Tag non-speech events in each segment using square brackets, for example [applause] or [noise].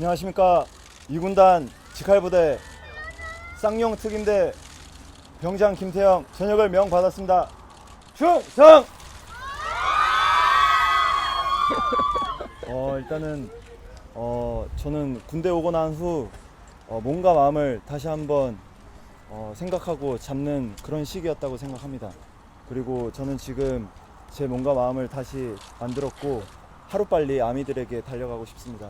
안녕하십니까 이군단 직할부대 쌍용 특임대 병장 김태형 전역을 명 받았습니다. 충성! [laughs] 어 일단은 어 저는 군대 오고 난후 어, 몸과 마음을 다시 한번 어, 생각하고 잡는 그런 시기였다고 생각합니다. 그리고 저는 지금 제 몸과 마음을 다시 만들었고 하루빨리 아미들에게 달려가고 싶습니다.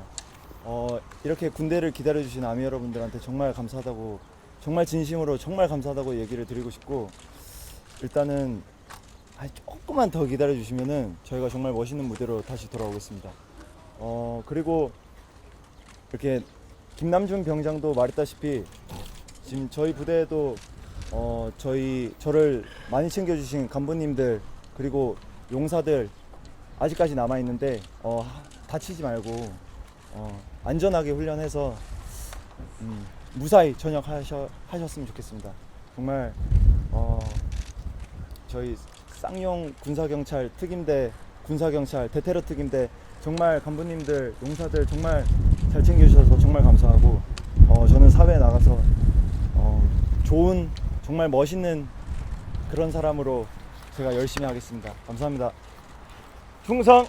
어, 이렇게 군대를 기다려주신 아미 여러분들한테 정말 감사하다고 정말 진심으로 정말 감사하다고 얘기를 드리고 싶고 일단은 아, 조금만 더 기다려 주시면은 저희가 정말 멋있는 무대로 다시 돌아오겠습니다. 어 그리고 이렇게 김남준 병장도 말했다시피 지금 저희 부대에도 어 저희 저를 많이 챙겨주신 간부님들 그리고 용사들 아직까지 남아 있는데 어 다치지 말고 어 안전하게 훈련해서 음, 무사히 전역하셔 하셨으면 좋겠습니다. 정말 어 저희 쌍용 군사경찰 특임대 군사경찰 대테러 특임대 정말 간부님들 용사들 정말 잘 챙겨주셔서 정말 감사하고 어, 저는 사회에 나가서 어, 좋은 정말 멋있는 그런 사람으로 제가 열심히 하겠습니다. 감사합니다. 충성!